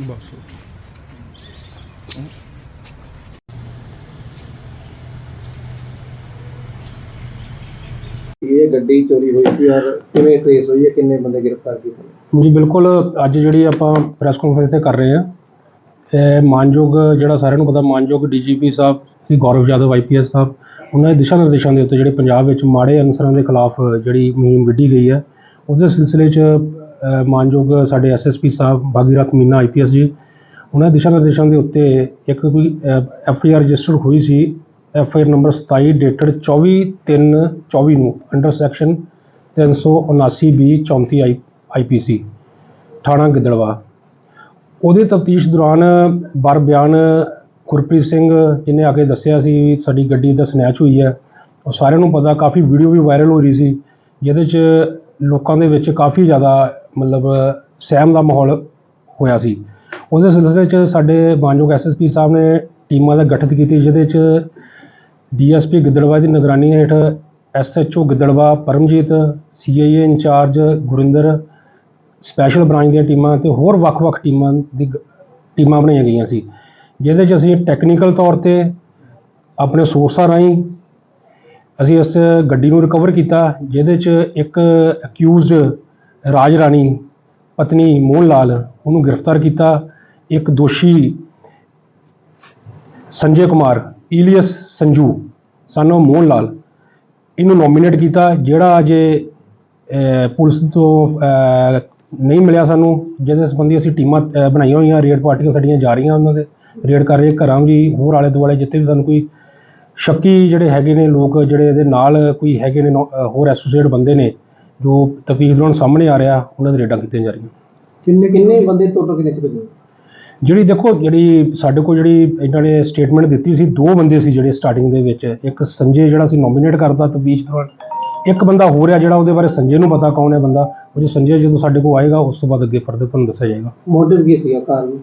ਬਸ ਇਹ ਗੱਡੀ ਚੋਰੀ ਹੋਈ ਸੀ ਔਰ ਕਿਵੇਂ ਟ੍ਰੇਸ ਹੋਈ ਹੈ? ਕਿੰਨੇ ਬੰਦੇ ਗ੍ਰਿਫਤਾਰ ਕੀਤੇ? ਜੀ ਬਿਲਕੁਲ ਅੱਜ ਜਿਹੜੀ ਆਪਾਂ ਪ੍ਰੈਸ ਕਾਨਫਰੰਸ ਤੇ ਕਰ ਰਹੇ ਹਾਂ ਇਹ ਮਾਨਯੋਗ ਜਿਹੜਾ ਸਾਰਿਆਂ ਨੂੰ ਪਤਾ ਮਾਨਯੋਗ ਡੀਜੀਪੀ ਸਾਹਿਬ ਸ੍ਰੀ ਗੌਰਵ ਯਾਦਵ ਆਈਪੀਐਸ ਸਾਹਿਬ ਉਹਨਾਂ ਦੇ ਦਿਸ਼ਾ ਨਿਰਦੇਸ਼ਾਂ ਦੇ ਉੱਤੇ ਜਿਹੜੇ ਪੰਜਾਬ ਵਿੱਚ ਮਾੜੇ ਅਨਸਰਾਂ ਦੇ ਖਿਲਾਫ ਜਿਹੜੀ ਮੁਹਿੰਮ ਵਿੱਢੀ ਗਈ ਹੈ ਉਹਦੇ ਸਿਲਸਿਲੇ 'ਚ ਮਾਨਯੋਗ ਸਾਡੇ ਐਸਐਸਪੀ ਸਾਹਿਬ ਭਾਗੀਰਥ ਮੀਨਾ ਆਈਪੀਐਸ ਜੀ, ਉਹਨਾਂ ਦਿਸ਼ਾ ਨਿਰਦੇਸ਼ਾਂ ਦੇ ਉੱਤੇ ਇੱਕ ਕੋਈ ਐਫਆਈਆਰ ਰਜਿਸਟਰ ਹੋਈ ਸੀ ਐਫਆਈਆਰ ਨੰਬਰ 27 ਡੇਟਡ 24/3/24 ਨੂੰ under section 379 B 34 I IPC ਥਾਣਾ ਗਿੱਦੜਵਾ। ਉਹਦੇ ਤਫਤੀਸ਼ ਦੌਰਾਨ ਬਰ ਬਿਆਨ ਗੁਰਪ੍ਰੀਤ ਸਿੰਘ ਜਿਹਨੇ ਆ ਕੇ ਦੱਸਿਆ ਸੀ ਵੀ ਸਾਡੀ ਗੱਡੀ ਦਾ ਸਨੈਚ ਹੋਈ ਹੈ, ਉਹ ਸਾਰਿਆਂ ਨੂੰ ਪਤਾ, ਕਾਫੀ ਵੀਡੀਓ ਵੀ ਵਾਇਰਲ ਹੋ ਰਹੀ ਸੀ, ਜਿਹਦੇ 'ਚ ਲੋਕਾਂ ਦੇ ਵਿੱਚ ਕਾਫੀ ਜ਼ਿਆਦਾ ਮਤਲਬ, ਸਹਿਮ ਦਾ ਮਾਹੌਲ ਹੋਇਆ ਸੀ। ਉਹਦੇ ਸਿਲਸਿਲੇ 'ਚ ਸਾਡੇ ਮਾਨਯੋਗ ਐਸਐਸਪੀ ਸਾਹਿਬ ਨੇ ਟੀਮਾਂ ਦਾ ਗਠਿਤ ਕੀਤੀ, ਜਿਹਦੇ 'ਚ ਡੀਐਸਪੀ ਗਿੱਦੜਵਾ ਦੀ ਨਿਗਰਾਨੀ ਹੇਠ SHO Giddarbaha, Paramjit CIA incharge Gurinder, special branch ਦੀਆਂ ਟੀਮਾਂ ਤੇ ਹੋਰ ਵੱਖ-ਵੱਖ ਟੀਮਾਂ ਦੀ ਗ- ਟੀਮਾਂ ਬਣਾਈਆਂ ਗਈਆਂ ਸੀ। ਜਿਹਦੇ 'ਚ ਅਸੀਂ ਟੈਕਨੀਕਲ ਤੌਰ ਤੇ ਆਪਣੇ ਸੋਰਸਾਂ ਰਾਹੀਂ ਅਸੀਂ ਇਸ ਗੱਡੀ ਨੂੰ ਰਿਕਵਰ ਕੀਤਾ, ਜਿਹਦੇ 'ਚ ਇੱਕ ਅਕਿਊਜ਼ਡ ਰਾਜ ਰਾਣੀ ਪਤਨੀ ਮੋਹਨ ਲਾਲ ਉਹਨੂੰ ਗ੍ਰਿਫਤਾਰ ਕੀਤਾ। ਇੱਕ ਦੋਸ਼ੀ ਸੰਜੇ ਕੁਮਾਰ, ਈਲੀਅਸ ਸੰਜੂ, ਸਾਨੂੰ ਮੋਹਨ ਲਾਲ ਇਹਨੂੰ ਨੋਮੀਨੇਟ ਕੀਤਾ, ਜਿਹੜਾ ਅਜੇ ਪੁਲਿਸ ਤੋਂ ਨਹੀਂ ਮਿਲਿਆ ਸਾਨੂੰ, ਜਿਹਦੇ ਸੰਬੰਧੀ ਅਸੀਂ ਟੀਮਾਂ ਬਣਾਈਆਂ ਹੋਈਆਂ, ਰੇਡ ਪਾਰਟੀਆਂ ਸਾਡੀਆਂ ਜਾ ਰਹੀਆਂ ਉਹਨਾਂ ਦੇ, ਰੇਡ ਕਰ ਰਹੇ ਘਰਾਂ ਵੀ, ਹੋਰ ਆਲੇ ਦੁਆਲੇ ਜਿੱਥੇ ਵੀ ਸਾਨੂੰ ਕੋਈ ਸ਼ੱਕੀ ਜਿਹੜੇ ਹੈਗੇ ਨੇ ਲੋਕ, ਜਿਹੜੇ ਇਹਦੇ ਨਾਲ ਕੋਈ ਹੈਗੇ ਨੇ ਨੌ- ਹੋਰ ਐਸੋਸੀਏਟ ਬੰਦੇ ਨੇ ਜੋ ਤਫਤੀਸ਼ ਦੌਰਾਨ ਸਾਹਮਣੇ ਆ ਰਿਹਾ ਉਹਨਾਂ ਦੇ ਰੇਡਾਂ ਕੀਤੀਆਂ ਜਾ ਰਹੀਆਂ। ਕਿੰਨੇ ਕਿੰਨੇ ਬੰਦੇ ਟੋਟਲ ਕਿੰਨੇ ਸੀ ਭੇਜੇ? ਜਿਹੜੀ ਦੇਖੋ ਜਿਹੜੀ ਸਾਡੇ ਕੋਲ ਜਿਹੜੀ ਇਹਨਾਂ ਨੇ ਸਟੇਟਮੈਂਟ ਦਿੱਤੀ ਸੀ ਦੋ ਬੰਦੇ ਸੀ ਜਿਹੜੇ ਸਟਾਰਟਿੰਗ ਦੇ ਵਿੱਚ। ਇੱਕ ਸੰਜੇ ਜਿਹੜਾ ਸੀ ਨੋਮੀਨੇਟ ਕਰਦਾ ਤਬੀਜ ਦੌਰਾਨ। ਇੱਕ ਬੰਦਾ ਹੋ ਰਿਹਾ ਜਿਹੜਾ ਉਹਦੇ ਬਾਰੇ ਸੰਜੇ ਨੂੰ ਪਤਾ ਕੌਣ ਹੈ ਬੰਦਾ। ਉਹ ਜੇ ਸੰਜੇ ਜਦੋਂ ਸਾਡੇ ਕੋਲ ਆਏਗਾ ਉਸ ਤੋਂ ਬਾਅਦ ਅੱਗੇ ਫਰਦਰ ਤੁਹਾਨੂੰ ਦੱਸਿਆ ਜਾਏਗਾ। ਮੋਟਿਵ ਕੀ ਸੀਗਾ ਕਾਰਨ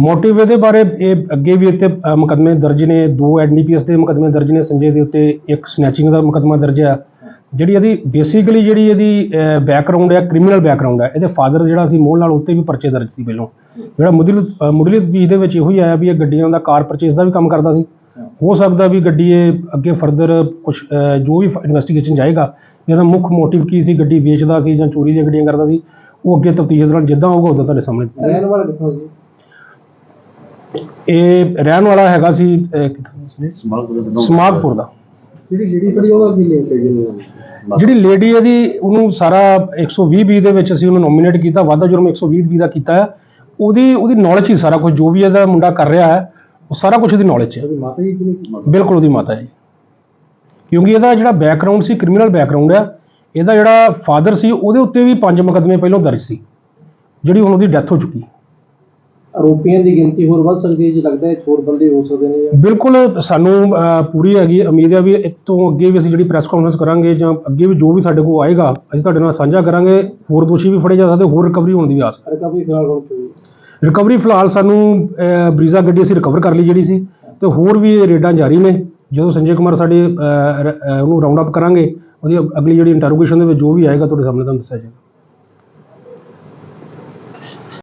ਮੋਟਿਵ ਇਹਦੇ ਬਾਰੇ ਇਹ ਅੱਗੇ ਵੀ ਇੱਥੇ ਮੁਕੱਦਮੇ ਦਰਜ ਨੇ। ਦੋ ਐਨਡੀਪੀਐਸ ਦੇ ਮੁਕੱਦਮੇ ਦਰਜ ਨੇ। ਸੰਜੇ ਦੇ ਉੱਤੇ ਇੱਕ ਸਨੈਚਿੰਗ ਦਾ ਮੁਕੱਦਮਾ ਦਰਜ ਹੈ ਜਿਹੜੀ ਇਹਦੀ ਬੇਸਿਕਲੀ ਜਿਹੜੀ ਇਹਦੀ ਬੈਕਗ੍ਰਾਉਂਡ ਹੈ ਕ੍ਰਿਮੀਨਲ ਬੈਕਗ੍ਰਾਉਂਡ ਹੈ ਇਹਦੇ ਫਾਦਰ ਜਿਹੜਾ ਸੀ ਮੋਹਨ ਲਾਲ ਉੱਤੇ ਵੀ ਪਰਚੇ ਦਰਜ ਸੀ ਪਹਿਲਾਂ। ਜਿਹੜਾ ਮੁੱਢਲੀ ਮੁੱਢਲੀ ਤਫਤੀਸ਼ ਦੇ ਵਿੱਚ ਇਹੋ ਹੀ ਆਇਆ ਵੀ ਇਹ ਗੱਡੀਆਂ ਦਾ ਕਾਰ ਪਰਚੇਸ ਦਾ ਵੀ ਕੰਮ ਕਰਦਾ ਸੀ। ਹੋ ਸਕਦਾ ਵੀ ਗੱਡੀ ਇਹ ਅੱਗੇ ਫਰਦਰ ਕੁਝ ਜੋ ਵੀ ਇਨਵੈਸਟੀਗੇਸ਼ਨ ਜਾਏਗਾ ਇਹਦਾ ਮੁੱਖ ਮੋਟਿਵ ਕੀ ਸੀ ਗੱਡੀ ਵੇਚਦਾ ਸੀ ਜਾਂ ਚੋਰੀ ਦੀਆਂ ਗੱਡੀਆਂ ਕਰਦਾ ਸੀ ਉਹ ਅੱਗੇ ਤਫਤੀਸ਼ ਦੌਰਾਨ ਜਿੱਦਾਂ ਹੋਊਗਾ ਉਦੋਂ ਤੁਹਾਡੇ ਸਾਹਮਣੇ ਰਹਿਣ ਵਾਲਾ ਕਿੱਥੋਂ ਸੀ? ਇਹ ਰਹਿਣ ਵਾਲਾ ਹੈਗਾ ਸੀ? ਸਮਾਗਪੁਰ ਦਾ। ਜਿਹੜੀ ਜਿਹੜੀ ਪੜੀ ਉਹਦਾ ਕੀ ਲਿੰਕ ਹੈ ਜੀ ਜਿਹੜੀ ਲੇਡੀ ਹੈ ਜੀ ਉਹਨੂੰ ਸਾਰਾ 120 ਬੀ ਦੇ ਵਿੱਚ ਅਸੀਂ ਉਹਨੂੰ ਨੋਮੀਨੇਟ ਕੀਤਾ ਵਾਧਾ ਜੁਰਮ 120 ਬੀ ਦਾ ਕੀਤਾ ਹੈ। ਉਹਦੀ ਉਹਦੀ ਨੌਲੇਜ ਹੀ ਸਾਰਾ ਕੁਝ ਜੋ ਵੀ ਇਹਦਾ ਮੁੰਡਾ ਕਰ ਰਿਹਾ ਹੈ ਉਹ ਸਾਰਾ ਕੁਝ ਉਹਦੀ ਨੌਲੇਜ ਹੈ। ਮਾਤਾ ਜੀ ਬਿਲਕੁਲ ਉਹਦੀ ਮਾਤਾ ਜੀ। ਕਿਉਂਕਿ ਇਹਦਾ ਜਿਹੜਾ ਬੈਕਗ੍ਰਾਉਂਡ ਸੀ ਕ੍ਰਿਮੀਨਲ ਬੈਕਗ੍ਰਾਉਂਡ ਹੈ ਇਹਦਾ ਜਿਹੜਾ ਫਾਦਰ ਸੀ ਉਹਦੇ ਉੱਤੇ ਵੀ ਪੰਜ ਮੁਕੱਦਮੇ ਪਹਿਲਾਂ ਦਰਜ ਸੀ ਜਿਹੜੀ ਹੁਣ ਉਹਦੀ ਡੈਥ ਹੋ ਚੁੱਕੀ। ਆਰੋਪੀਆਂ ਦੀ ਗਿਣਤੀ ਹੋਰ ਵੱਧ ਸਕਦੀ ਹੈ ਜੀ ਲੱਗਦਾ ਹੈ ਹੋਰ ਬੰਦੇ ਹੋ ਸਕਦੇ ਨੇ ਜਾਂ ਬਿਲਕੁਲ ਸਾਨੂੰ ਅਹ, ਪੂਰੀ ਹੈਗੀ ਉਮੀਦ ਹੈ ਵੀ ਇਸ ਤੋਂ ਅੱਗੇ ਵੀ ਅਸੀਂ ਜਿਹੜੀ ਪ੍ਰੈਸ ਕਾਨਫਰੰਸ ਕਰਾਂਗੇ ਜਾਂ ਅੱਗੇ ਵੀ ਜੋ ਵੀ ਸਾਡੇ ਕੋਲ ਆਏਗਾ ਅਸੀਂ ਤੁਹਾਡੇ ਨਾਲ ਸਾਂਝਾ ਕਰਾਂਗੇ ਹੋਰ ਦੋਸ਼ੀ ਵੀ ਫੜੇ ਜਾ ਸਕਦੇ ਹੋਰ ਰਿਕਵਰੀ ਹੋਣ ਦੀ ਵੀ ਆਸ ਰਿਕਵਰੀ ਫਿਲਹਾਲ ਹੁਣ ਕੋਈ ਰਿਕਵਰੀ ਫਿਲਹਾਲ ਸਾਨੂੰ ਅਹ, ਬਰੀਜ਼ਾ ਗੱਡੀ ਅਸੀਂ ਰਿਕਵਰ ਕਰ ਲਈ ਜਿਹੜੀ ਸੀ ਤੇ ਹੋਰ ਵੀ ਰੇਡਾਂ ਜਾਰੀ ਨੇ ਜਦੋਂ ਸੰਜੇ ਕੁਮਾਰ ਸਾਡੇ ਅਹ, ਰ- ਅਹ, ਉਹਨੂੰ ਰਾਉਂਡ ਅਪ ਕਰਾਂਗੇ ਉਹਦੀ ਅਗਲੀ ਜਿਹੜੀ ਇੰਟਰੋਗੇਸ਼ਨ ਦੇ ਵਿੱਚ ਜੋ ਵੀ ਆਏਗਾ ਤੁਹਾਡੇ ਸਾਹਮਣੇ ਤੁਹਾਨੂੰ ਦੱਸਿਆ ਜਾਏਗਾ।